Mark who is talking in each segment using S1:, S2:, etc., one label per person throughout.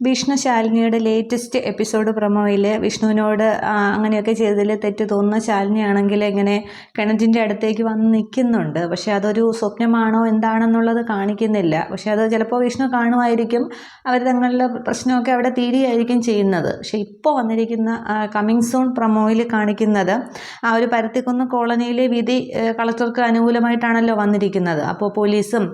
S1: Vishnu latest episode പ്രമോയിൽ വിഷ്ണുവിനോട് അങ്ങനെയൊക്കെ ചെയ്തതിൽ തെറ്റ് തോന്നുന്ന ശാലിനിയാണെങ്കിൽ ഇങ്ങനെ കിണറ്റിന്റെ അടുത്തേക്ക് വന്ന് നിൽക്കുന്നുണ്ട് പക്ഷേ അതൊരു സ്വപ്നമാണോ എന്താണെന്നുള്ളത് കാണിക്കുന്നില്ല. പക്ഷേ അത് ചിലപ്പോൾ വിഷ്ണു കാണുമായിരിക്കും. അവർ തങ്ങളുടെ പ്രശ്നമൊക്കെ അവിടെ തീരുകയായിരിക്കും ചെയ്യുന്നത്. പക്ഷേ ഇപ്പോൾ വന്നിരിക്കുന്ന കമ്മിങ് സൂൺ പ്രമോയിൽ കാണിക്കുന്നത് ആ ഒരു പരത്തിക്കുന്ന് കോളനിയിലെ വിധി കളക്ടർക്ക് അനുകൂലമായിട്ടാണല്ലോ വന്നിരിക്കുന്നത്. അപ്പോൾ പോലീസും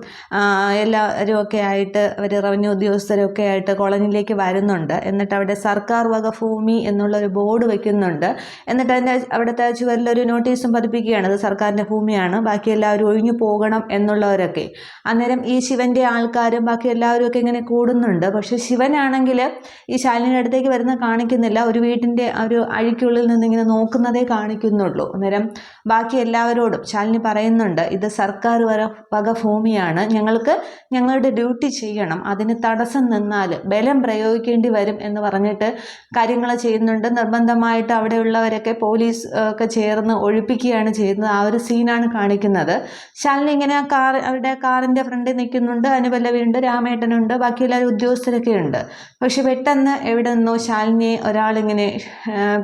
S1: എല്ലാവരും ഒക്കെ ആയിട്ട് അവർ റവന്യൂ ഉദ്യോഗസ്ഥരൊക്കെ ആയിട്ട് കോളനിയിൽ ഭൂമിയിലേക്ക് വരുന്നുണ്ട്. എന്നിട്ട് അവിടെ സർക്കാർ വക ഭൂമി എന്നുള്ള ഒരു ബോർഡ് വയ്ക്കുന്നുണ്ട് എന്നിട്ട് അതിന്റെ അവിടുത്തെ ചുവരിലൊരു നോട്ടീസും പതിപ്പിക്കുകയാണ്. അത് സർക്കാരിന്റെ ഭൂമിയാണ്. ബാക്കി എല്ലാവരും ഒഴിഞ്ഞു പോകണം എന്നുള്ളവരൊക്കെ. അന്നേരം ഈ ശിവന്റെ ആൾക്കാരും ബാക്കി എല്ലാവരും ഒക്കെ ഇങ്ങനെ കൂടുന്നുണ്ട്. പക്ഷേ ശിവനാണെങ്കിൽ ഈ ശാലിനിയുടെ അടുത്തേക്ക് വരുന്ന കാണിക്കുന്നില്ല. ഒരു വീട്ടിന്റെ ഒരു അഴിക്കുള്ളിൽ നിന്ന് ഇങ്ങനെ നോക്കുന്നതേ കാണിക്കുന്നുള്ളൂ. അന്നേരം ബാക്കി എല്ലാവരോടും ശാലിനി പറയുന്നുണ്ട് ഇത് സർക്കാർ വര വക ഭൂമിയാണ്. ഞങ്ങൾക്ക് ഞങ്ങളുടെ ഡ്യൂട്ടി ചെയ്യണം. അതിന് തടസ്സം നിന്നാൽ ബലം പ്രയോഗിക്കേണ്ടി വരും എന്ന് പറഞ്ഞിട്ട് കാര്യങ്ങൾ ചെയ്യുന്നുണ്ട്. നിർബന്ധമായിട്ട് അവിടെയുള്ളവരൊക്കെ പോലീസ് ഒക്കെ ചേർന്ന് ഒഴിപ്പിക്കുകയാണ് ചെയ്യുന്നത്. ആ ഒരു സീനാണ് കാണിക്കുന്നത്. ശാലിനി ഇങ്ങനെ കാർ അവരുടെ കാറിന്റെ ഫ്രണ്ടിൽ നിൽക്കുന്നുണ്ട്. അനുപല്ലവിയുണ്ട് രാമേട്ടനുണ്ട്. ബാക്കി എല്ലാവരും ഉദ്യോഗസ്ഥരൊക്കെ ഉണ്ട്. പക്ഷെ പെട്ടെന്ന് എവിടെ നിന്നോ ശാലിനിയെ ഒരാളിങ്ങനെ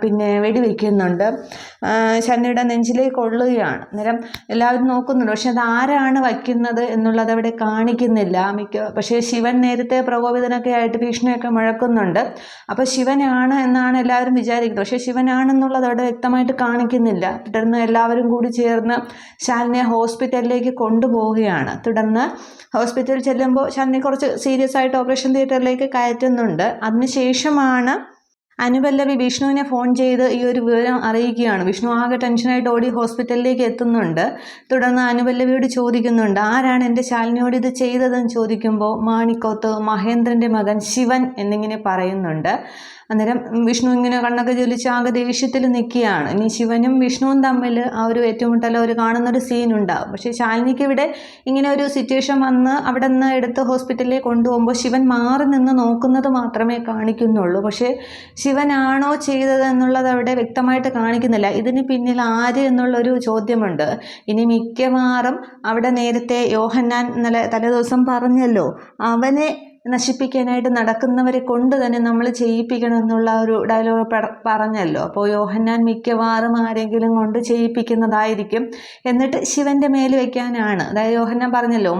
S1: പിന്നെ വെടിവെക്കുന്നുണ്ട്. ശാലിനിയുടെ നെഞ്ചിലേക്ക് കൊള്ളുകയാണ്. അന്നേരം എല്ലാവരും നോക്കുന്നുണ്ട്. പക്ഷെ അത് ആരാണ് വയ്ക്കുന്നത് എന്നുള്ളത് അവിടെ കാണിക്കുന്നില്ല. മിക്ക പക്ഷേ ശിവൻ നേരത്തെ പ്രകോപിതനൊക്കെ ആയിട്ട് ഭീഷണി കൃഷ്ണയൊക്കെ മുഴക്കുന്നുണ്ട്. അപ്പോൾ ശിവനാണ് എന്നാണ് എല്ലാവരും വിചാരിക്കുന്നത്. പക്ഷേ ശിവനാണെന്നുള്ളത് അവിടെ വ്യക്തമായിട്ട് കാണിക്കുന്നില്ല. തുടർന്ന് എല്ലാവരും കൂടി ചേർന്ന് ശാലിനെ ഹോസ്പിറ്റലിലേക്ക് കൊണ്ടുപോവുകയാണ്. തുടർന്ന് ഹോസ്പിറ്റലിൽ ചെല്ലുമ്പോൾ ശാലിനെ കുറച്ച് സീരിയസ് ആയിട്ട് ഓപ്പറേഷൻ തിയേറ്ററിലേക്ക് കയറ്റുന്നുണ്ട്. അതിനുശേഷമാണ് അനുപല്ലവി വിഷ്ണുവിനെ ഫോൺ ചെയ്ത് ഈ ഒരു വിവരം അറിയിക്കുകയാണ്. വിഷ്ണു ആകെ ടെൻഷനായിട്ട് ഓടി ഹോസ്പിറ്റലിലേക്ക് എത്തുന്നുണ്ട്. തുടർന്ന് അനുപല്ലവിയോട് ചോദിക്കുന്നുണ്ട്. ആരാണ് എന്റെ ശാലിനിയോട് ഇത് ചെയ്തതെന്ന് ചോദിക്കുമ്പോൾ മാണിക്കോത്ത് മഹേന്ദ്രന്റെ മകൻ ശിവൻ എന്നിങ്ങനെ പറയുന്നുണ്ട്. അന്നേരം വിഷ്ണു ഇങ്ങനെ കണ്ണൊക്കെ ജ്വലിച്ച് ആകെ ദേഷ്യത്തിൽ നിൽക്കുകയാണ്. ഇനി ശിവനും വിഷ്ണുവും തമ്മിൽ ആ ഒരു ഏറ്റുമുട്ടൽ ഒരു കാണുന്നൊരു സീൻ ഉണ്ടാവും പക്ഷേ ശാലിനിക്ക് ഇവിടെ ഇങ്ങനെ ഒരു സിറ്റുവേഷൻ വന്ന് അവിടെ നിന്ന് എടുത്ത് ഹോസ്പിറ്റലിലേക്ക് കൊണ്ടുപോകുമ്പോൾ ശിവൻ മാറി നിന്ന് നോക്കുന്നത് മാത്രമേ കാണിക്കുന്നുള്ളൂ. പക്ഷേ ശിവനാണോ ചെയ്തത് എന്നുള്ളത് അവിടെ വ്യക്തമായിട്ട് കാണിക്കുന്നില്ല. ഇതിന് പിന്നിൽ ആര് എന്നുള്ളൊരു ചോദ്യമുണ്ട്. ഇനി മിക്കവാറും അവിടെ നേരത്തെ യോഹന്നാൻ ഇന്നലെ തലേദിവസം പറഞ്ഞല്ലോ അവനെ നശിപ്പിക്കാനായിട്ട് നടക്കുന്നവരെ കൊണ്ട് തന്നെ നമ്മൾ ചെയ്യിപ്പിക്കണം എന്നുള്ള ഒരു ഡയലോഗ് പറഞ്ഞല്ലോ. അപ്പോൾ യോഹന്നാൻ മിക്കവാറും ആരെങ്കിലും കൊണ്ട് ചെയ്യിപ്പിക്കുന്നതായിരിക്കും. എന്നിട്ട് ശിവന്റെ മേൽ വെക്കാനാണ്. അതായത് യോഹന്നാൻ പറഞ്ഞല്ലോ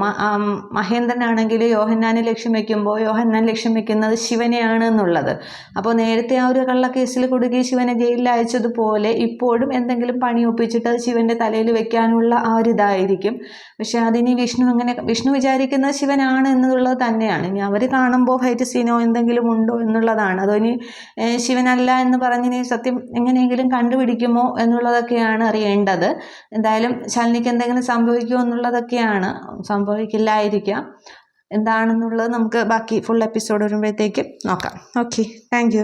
S1: മഹേന്ദ്രനാണെങ്കിൽ യോഹന്നാനെ ലക്ഷ്യം വെക്കുമ്പോൾ യോഹന്നാൻ ലക്ഷ്യം വയ്ക്കുന്നത് ശിവനെയാണ് എന്നുള്ളത്. അപ്പോൾ നേരത്തെ ആ ഒരു കള്ളക്കേസിൽ കുടുക്കി ശിവനെ ജയിലിൽ അയച്ചതുപോലെ ഇപ്പോഴും എന്തെങ്കിലും പണി ഒപ്പിച്ചിട്ട് ശിവന്റെ തലയിൽ വെക്കാനുള്ള ആ ഒരു ഇതായിരിക്കും. പക്ഷെ അതിനി വിഷ്ണു അങ്ങനെ വിഷ്ണു വിചാരിക്കുന്നത് ശിവനാണ് എന്നുള്ളത് തന്നെയാണ്. ഇനി അവർ കാണുമ്പോൾ ഫൈറ്റ് സീനോ എന്തെങ്കിലും ഉണ്ടോ എന്നുള്ളതാണ്. അതോ ഇനി ശിവനല്ല എന്ന് പറഞ്ഞിനി സത്യം എങ്ങനെയെങ്കിലും കണ്ടുപിടിക്കുമോ എന്നുള്ളതൊക്കെയാണ് അറിയേണ്ടത്. എന്തായാലും ശാലിനിക്ക് എന്തെങ്കിലും സംഭവിക്കുമോ എന്നുള്ളതൊക്കെയാണ്. സംഭവിക്കില്ലായിരിക്കാം. എന്താണെന്നുള്ളത് നമുക്ക് ബാക്കി ഫുൾ എപ്പിസോഡ് വരുമ്പോഴത്തേക്ക് നോക്കാം. Okay thank